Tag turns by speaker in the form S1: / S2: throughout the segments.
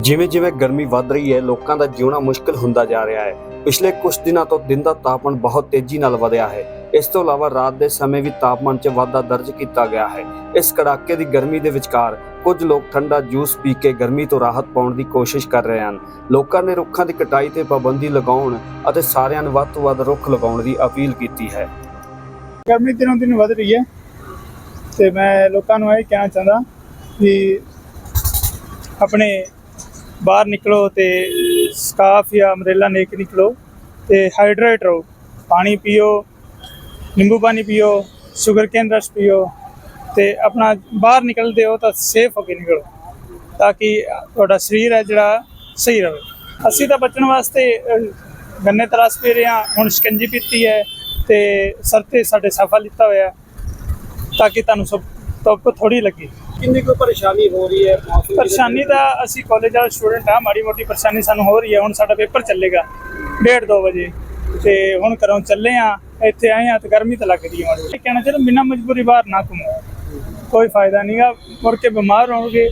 S1: ਜਿਵੇਂ ਜਿਵੇਂ ਗਰਮੀ ਵੱਧ ਰਹੀ ਹੈ, ਲੋਕਾਂ ਦਾ ਜਿਉਣਾ ਮੁਸ਼ਕਲ ਹੁੰਦਾ ਜਾ ਰਿਹਾ ਹੈ। ਪਿਛਲੇ ਕੁਝ ਦਿਨਾਂ ਤੋਂ ਦਿਨ ਦਾ ਤਾਪਮਾਨ ਬਹੁਤ ਤੇਜ਼ੀ ਨਾਲ ਵਧਿਆ ਹੈ। ਇਸ ਤੋਂ ਇਲਾਵਾ ਰਾਤ ਦੇ ਸਮੇਂ ਵੀ ਤਾਪਮਾਨ 'ਚ ਵਾਧਾ ਦਰਜ ਕੀਤਾ ਗਿਆ ਹੈ। ਇਸ ਕੜਾਕੇ ਦੀ ਗਰਮੀ ਦੇ ਵਿਚਕਾਰ ਕੁਝ ਲੋਕ ਠੰਡਾ ਜੂਸ ਪੀ ਕੇ ਗਰਮੀ ਤੋਂ ਰਾਹਤ ਪਾਉਣ ਦੀ ਕੋਸ਼ਿਸ਼ ਕਰ ਰਹੇ ਹਨ। ਲੋਕਾਂ ਨੇ ਰੁੱਖਾਂ ਦੀ ਕਟਾਈ ਤੇ ਪਾਬੰਦੀ ਲਗਾਉਣ ਅਤੇ ਸਾਰਿਆਂ ਨੂੰ ਵੱਧ ਤੋਂ ਵੱਧ ਰੁੱਖ ਲਗਾਉਣ ਦੀ ਅਪੀਲ ਕੀਤੀ ਹੈ।
S2: ਗਰਮੀ ਦਿਨੋਂ ਦਿਨ ਵਧ ਰਹੀ ਹੈ ਤੇ ਮੈਂ ਲੋਕਾਂ ਨੂੰ ਇਹ ਕਹਿਣਾ ਚਾਹੁੰਦਾ ਕਿ ਆਪਣੇ ਬਾਹਰ ਨਿਕਲੋ ਤੇ ਸਕਾਫ ਜਾਂ ਅਮਰੇਲਾ ਲੈ ਕੇ ਨਿਕਲੋ ਤੇ ਹਾਈਡਰੇਟ ਰਹੋ। ਪਾਣੀ ਪੀਓ, ਨਿੰਬੂ ਪਾਣੀ ਪੀਓ ਸ਼ੂਗਰ ਕੇਨ ਰਸ ਪੀਓ ਤੇ ਆਪਣਾ ਬਾਹਰ ਨਿਕਲਦੇ ਹੋ ਤਾਂ ਸੇਫ ਹੋ ਕੇ ਨਿਕਲੋ ਤਾਂ ਕਿ ਤੁਹਾਡਾ ਸਰੀਰ ਹੈ ਜਿਹੜਾ ਸਹੀ ਰਹੇ। ਅਸੀਂ ਤਾਂ ਬਚਣ ਵਾਸਤੇ ਗੰਨੇ ਤਰਾਸ ਪੀ ਰਹੇ ਹਾਂ, ਹੁਣ ਸ਼ਿਕੰਜੀ ਪੀਤੀ ਹੈ ਤੇ ਸਰ ਤੇ ਸਾਡੇ ਸਫ਼ਾ ਲਿੱਤਾ ਹੋਇਆ ਤਾਂ ਕਿ ਤੁਹਾਨੂੰ ਸਭ ਧੁੱਪ ਥੋੜੀ ਲੱਗੇ।
S1: ਕਿੰਨੀ ਕੋਈ ਪਰੇਸ਼ਾਨੀ ਹੋ ਰਹੀ ਹੈ?
S2: ਪਰੇਸ਼ਾਨੀ ਤਾਂ ਅਸੀਂ ਕਾਲਜ ਵਾਲੇ ਸਟੂਡੈਂਟ ਆ ਮਾੜੀ ਮੋਟੀ ਪਰੇਸ਼ਾਨੀ ਸਾਨੂੰ ਹੋ ਰਹੀ ਹੈ। ਹੁਣ ਸਾਡਾ ਪੇਪਰ ਚੱਲੇਗਾ 1:30 2 ਵਜੇ। ਤੇ ਹੁਣ ਘਰੋਂ ਚੱਲੇ ਆ ਇੱਥੇ ਆਏ ਆ ਤੇ ਗਰਮੀ ਤਾਂ ਲੱਗਦੀ ਹੈ ਮਾੜੀ। ਕਹਿਣਾ ਚਾਹੀਦਾ ਬਿਨਾਂ ਮਜਬੂਰੀ ਬਾਹਰ ਨਾ ਘੁੰਮੋ। ਕੋਈ ਫਾਇਦਾ ਨਹੀਂਗਾ ਮੁੜ ਕੇ ਬਿਮਾਰ ਹੋਵੋਗੇ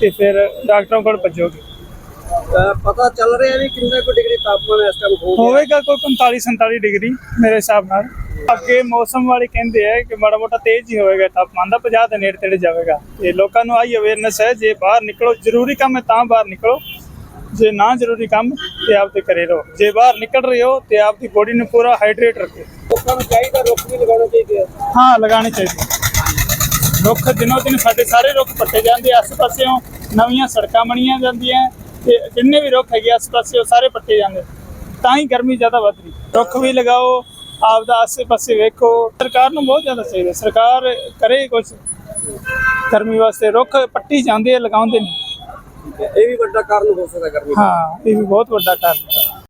S2: ਤੇ ਫਿਰ ਡਾਕਟਰਾਂ ਕੋਲ ਭੱਜੋਗੇ।
S1: ਪਤਾ ਚੱਲ ਰਿਹਾ ਵੀ ਕਿੰਨਾ ਕੁ ਡਿਗਰੀ ਤਾਪਮਾਨ ਇਸ ਟਾਈਮ
S2: ਹੋਵੇਗਾ ਕੋਈ 45 47 ਡਿਗਰੀ ਮੇਰੇ ਹਿਸਾਬ ਨਾਲ। ਅੱਗੇ ਮੌਸਮ ਵਾਲੇ ਕਹਿੰਦੇ ਆ ਕਿ ਮਾੜਾ ਮੋਟਾ ਤੇਜ਼ ਹੀ ਹੋਵੇਗਾ ਤਾਪਮਾਨ ਦਾ 50 ਦੇ ਨੇੜੇ ਤੇੜੇ ਜਾਵੇਗਾ। ਤੇ ਲੋਕਾਂ ਨੂੰ ਆਈ ਅਵੇਅਰਨੈਸ ਹੈ ਜੇ ਬਾਹਰ ਨਿਕਲੋ ਜ਼ਰੂਰੀ ਕੰਮ ਹੈ ਤਾਂ ਬਾਹਰ ਨਿਕਲੋ। ਜੇ ਨਾ ਜ਼ਰੂਰੀ ਕੰਮ ਤੇ ਆਪ ਤੇ ਕਰੇ ਰਹੋ। ਜੇ ਬਾਹਰ ਨਿਕਲ ਰਹੇ ਹੋ ਤੇ ਆਪਦੀ ਬੋਡੀ ਨੂੰ ਪੂਰਾ ਹਾਈਡਰੇਟ ਰੱਖੋ।
S1: ਲੋਕਾਂ ਨੂੰ ਚਾਹੀਦਾ ਰੁੱਖ ਵੀ ਲਗਾਉਣੇ ਚਾਹੀਦੇ
S2: ਹਾਂ ਲਗਾਉਣੇ ਚਾਹੀਦੇ ਰੁੱਖ ਦਿਨੋਂ ਦਿਨ ਸਾਡੇ ਸਾਰੇ ਰੁੱਖ ਪੱਟੇ ਜਾਂਦੇ ਆਸ ਪਾਸਿਓਂ ਨਵੀਆਂ ਸੜਕਾਂ ਬਣੀਆਂ ਜਾਂਦੀਆਂ ਤੇ ਜਿੰਨੇ ਵੀ ਰੁੱਖ ਹੈਗੇ ਆਸ ਪਾਸੇ ਉਹ ਸਾਰੇ ਪੱਟੇ ਜਾਂਦੇ ਤਾਂ ਹੀ ਗਰਮੀ ਜ਼ਿਆਦਾ ਵੱਧ ਰਹੀ। ਰੁੱਖ ਵੀ ਲਗਾਓ ਆਪਦਾ ਆਸੇ ਪਾਸੇ ਵੇਖੋ। ਸਰਕਾਰ ਨੂੰ ਬਹੁਤ ਜ਼ਿਆਦਾ ਚਾਹੀਦਾ। ਸਰਕਾਰ ਕਰੇ ਕੁਝ ਗਰਮੀ ਵਾਸਤੇ ਰੁੱਖ ਪੱਟੀ ਜਾਂਦੇ ਲਗਾਉਂਦੇ ਨਹੀਂ।
S1: ਇਹ ਵੀ ਵੱਡਾ ਕਾਰਨ ਹੋ ਸਕਦਾ ਗਰਮੀ
S2: ਹਾਂ ਇਹ ਵੀ ਬਹੁਤ ਵੱਡਾ ਕਾਰਨ।